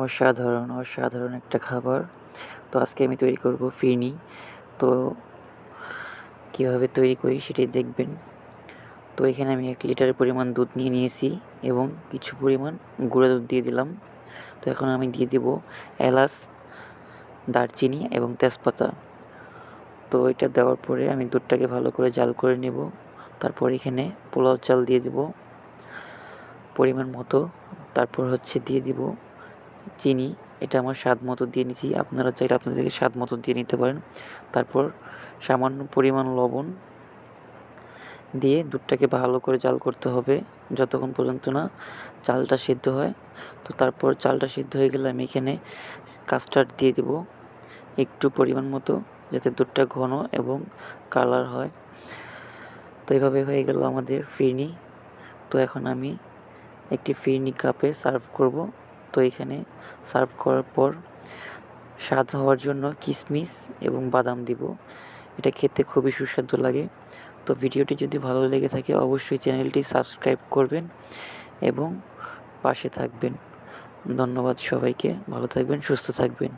অসাধারণ অসাধারণ একটা খাবার। তো আজকে আমি তৈরি করব ফিরনি তো কীভাবে তৈরি করি সেটাই দেখবেন। তো এখানে আমি এক লিটার পরিমাণ দুধ নিয়ে নিয়েছি এবং কিছু পরিমাণ গুঁড়া দুধ দিয়ে দিলাম। তো এখন আমি দিয়ে দেব এলাচ, দারচিনি এবং তেজপাতা। তো এটা দেওয়ার পরে আমি দুধটাকে ভালো করে জাল করে নেব। তারপর এখানে পোলাও চাল দিয়ে দেব। পরিমাণ মতো। তারপর হচ্ছে দিয়ে দিব চিনি। এটা আমার স্বাদ মতো দিয়ে নিচ্ছি আপনারা চাইলে আপনাদেরকে স্বাদ মতো দিয়ে নিতে পারেন। তারপর সামান্য পরিমাণ লবণ দিয়ে দুধটাকে ভালো করে জাল করতে হবে, যতক্ষণ পর্যন্ত না চালটা সিদ্ধ হয়। তো তারপর চালটা সিদ্ধ হয়ে গেলে আমি এখানে কাস্টার্ড দিয়ে দেব একটু পরিমাণ মতো, যাতে দুধটা ঘন এবং কালার হয়। তো এইভাবে হয়ে গেল আমাদের ফিরনি। তো এখন আমি একটি ফিরনি কাপে সার্ভ করব। তো এখানে সার্ভ করার পর স্বাদ হওয়ার জন্য কিশমিশ এবং বাদাম দিব। এটা খেতে খুবই সুস্বাদু লাগে। তো ভিডিওটি যদি ভালো লেগে থাকে, অবশ্যই চ্যানেলটি সাবস্ক্রাইব করবেন এবং পাশে থাকবেন। ধন্যবাদ সবাইকে। ভালো থাকবেন, সুস্থ থাকবেন।